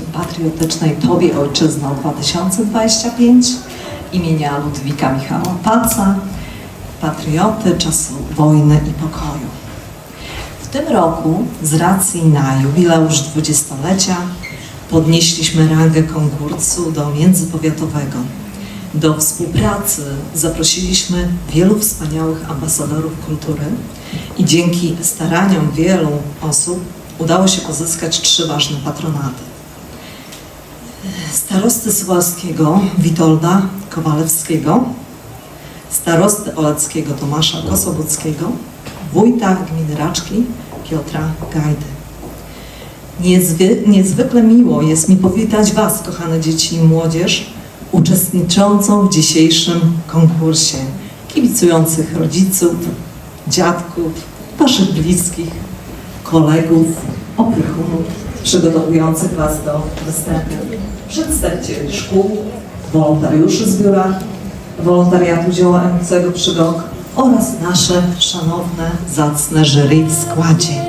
patriotycznej Tobie Ojczyzno 2025 imienia Ludwika Michała Paca, patrioty czasu wojny i pokoju. W tym roku, z racji na jubileusz dwudziestolecia, podnieśliśmy rangę konkursu do międzypowiatowego. Do współpracy zaprosiliśmy wielu wspaniałych ambasadorów kultury i dzięki staraniom wielu osób udało się pozyskać trzy ważne patronaty. Starosty Suwalskiego Witolda Kowalewskiego, starosty oleckiego Tomasza Kosobuckiego, wójta gminy Raczki Piotra Gajdy. Niezwy, niezwykle miło jest mi powitać Was, kochane dzieci i młodzież, uczestniczącą w dzisiejszym konkursie, kibicujących rodziców, dziadków, Waszych bliskich, kolegów, opiekunów, przygotowujących Was do występu, przedstawicieli szkół, wolontariuszy z biura wolontariatu działającego przy rok oraz nasze szanowne, zacne jury w składzie.